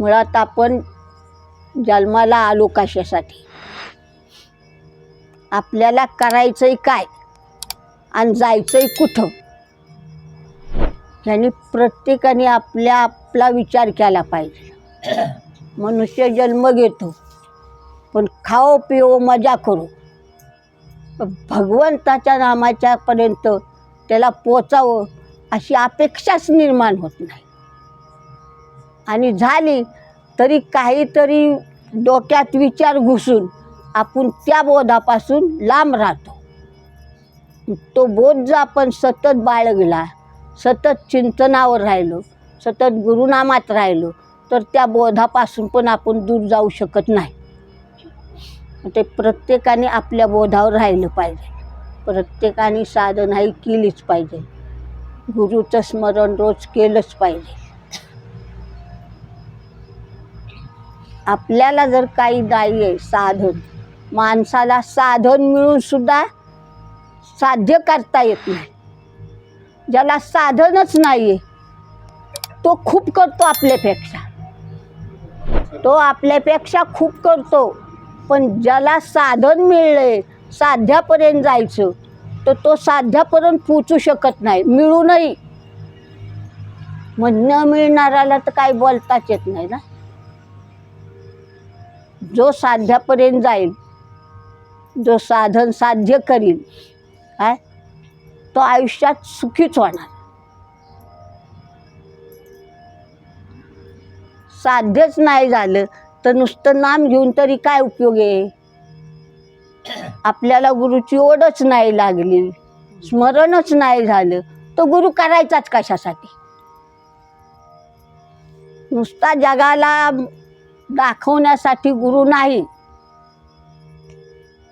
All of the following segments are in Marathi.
मुळात आपण जन्माला आलो कशासाठी? आपल्याला करायचंय काय? आणि जायचंय कुठं? ह्यानी प्रत्येकाने आपल्या आपला विचार केला पाहिजे. मनुष्य जन्म घेतो पण खाओ पिओ मजा करू. भगवंताच्या नामाच्यापर्यंत त्याला पोचावं अशी अपेक्षाच निर्माण होत नाही. आणि झाली तरी काहीतरी डोक्यात विचार घुसून आपण त्या बोधापासून लांब राहतो. तो बोध जर आपण सतत बाळगला सतत चिंतनावर राहिलो सतत गुरुनामात राहिलो तर त्या बोधापासून पण आपण दूर जाऊ शकत नाही. ते प्रत्येकाने आपल्या बोधावर राहिलं पाहिजे. प्रत्येकाने साधनाही केलीच पाहिजे. गुरुचं स्मरण रोज केलंच पाहिजे. आपल्याला जर काही नाही आहे साधन माणसाला साधन मिळून सुद्धा साध्य करता येत नाही. ज्याला साधनच नाही आहे तो खूप करतो आपल्यापेक्षा. तो आपल्यापेक्षा खूप करतो पण ज्याला साधन मिळले साध्यापर्यंत जायचं तर तो साध्यापर्यंत पोचू शकत नाही मिळूनही मग न मिळणाऱ्याला तर काही बोलताच येत नाही ना. जो साध्यापर्यंत जाईल जो साधन साध्य करील काय तो आयुष्यात सुखीच होणार. साध्यच नाही झालं तर नुसतं नाम घेऊन तरी काय उपयोग आहे? आपल्याला गुरुची ओढच नाही लागली स्मरणच नाही झालं तो गुरु करायचाच कशासाठी? नुसता जगाला दाखवण्यासाठी गुरु नाही.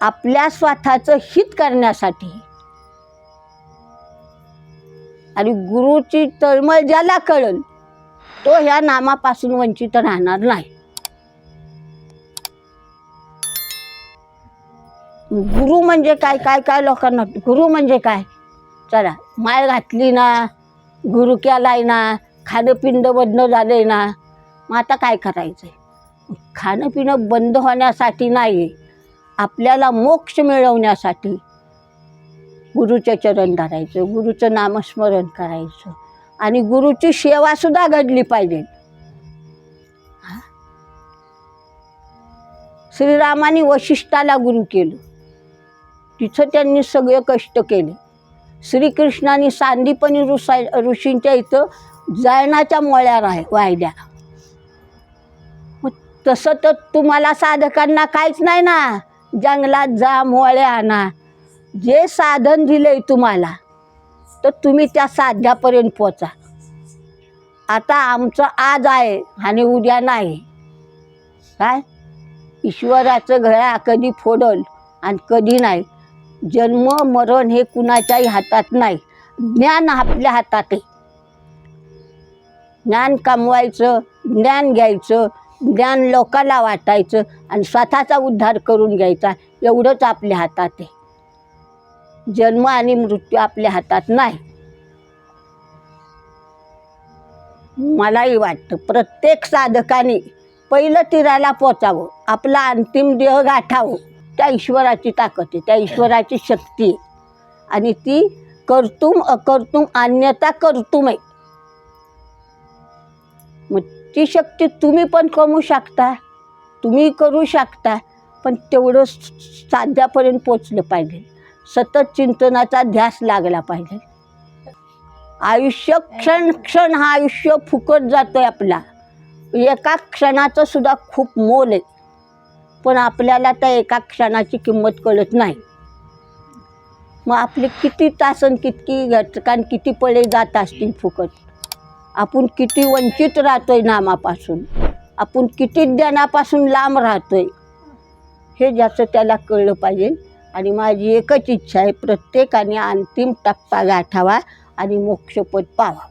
आपल्या स्वतःचं हित करण्यासाठी. आणि गुरुची तळमळ ज्याला कळल तो ह्या नामापासून वंचित राहणार नाही. गुरु म्हणजे काय काय काय लोकांना गुरु म्हणजे काय? चला माळ घातली ना गुरु केलाय ना खाणं पिणं बंद झालंय ना मग आता काय करायचंय? खाणं पिणं बंद होण्यासाठी नाही आपल्याला मोक्ष मिळवण्यासाठी गुरुचं चरण धरायचं गुरुचं नामस्मरण करायचं आणि गुरुची सेवासुद्धा घडली पाहिजे. श्रीरामाने वशिष्ठाला गुरु केलं. तिथं त्यांनी सगळे कष्ट केले. श्रीकृष्णाने सांदीपणी ऋषा ऋषींच्या इथं जळणाच्या मळ्या राह वाहिल्या. तसं तर तुम्हाला साधकांना काहीच नाही ना. जंगलात जा मोळे आणा. जे साधन दिले तुम्हाला तर तुम्ही त्या साध्यापर्यंत पोचा. आता आमचं आज आहे आणि उद्या नाही. काय? ईश्वराचं घळा कधी फोडल आणि कधी नाही. जन्म मरण हे कुणाच्याही हातात नाही. ज्ञान आपल्या हातात आहे. ज्ञान कमवायचं ज्ञान घ्यायचं ज्ञान लोकाला वाटायचं आणि स्वतःचा उद्धार करून घ्यायचा एवढंच आपल्या हातात आहे. जन्म आणि मृत्यू आपल्या हातात नाही. मलाही वाटतं प्रत्येक साधकाने पहिलं तीराला पोचावं आपला अंतिम देह गाठावं. त्या ईश्वराची ताकद आहे त्या ईश्वराची शक्ती आहे. आणि ती कर्तुम अकर्तुम अन्यथा कर्तुम आहे. मग ती शक्ती तुम्ही पण कमवू शकता. तुम्ही करू शकता पण तेवढं साध्यापर्यंत पोचलं पाहिजे. सतत चिंतनाचा ध्यास लागला पाहिजे. आयुष्य क्षण क्षण हा आयुष्य फुकट जातोय आपला. एका क्षणाचं सुद्धा खूप मोल आहे. पण आपल्याला त्या एका क्षणाची किंमत कळत नाही. मग आपले किती तासन कितकी घटकान किती पळे जात असतील फुकट? आपण किती वंचित राहतोय नामापासून? आपण किती ज्ञानापासून लांब राहतोय? हे ज्याचं त्याला कळलं पाहिजे. आणि माझी एकच इच्छा आहे प्रत्येकाने अंतिम टप्पा गाठावा आणि मोक्षपद पावा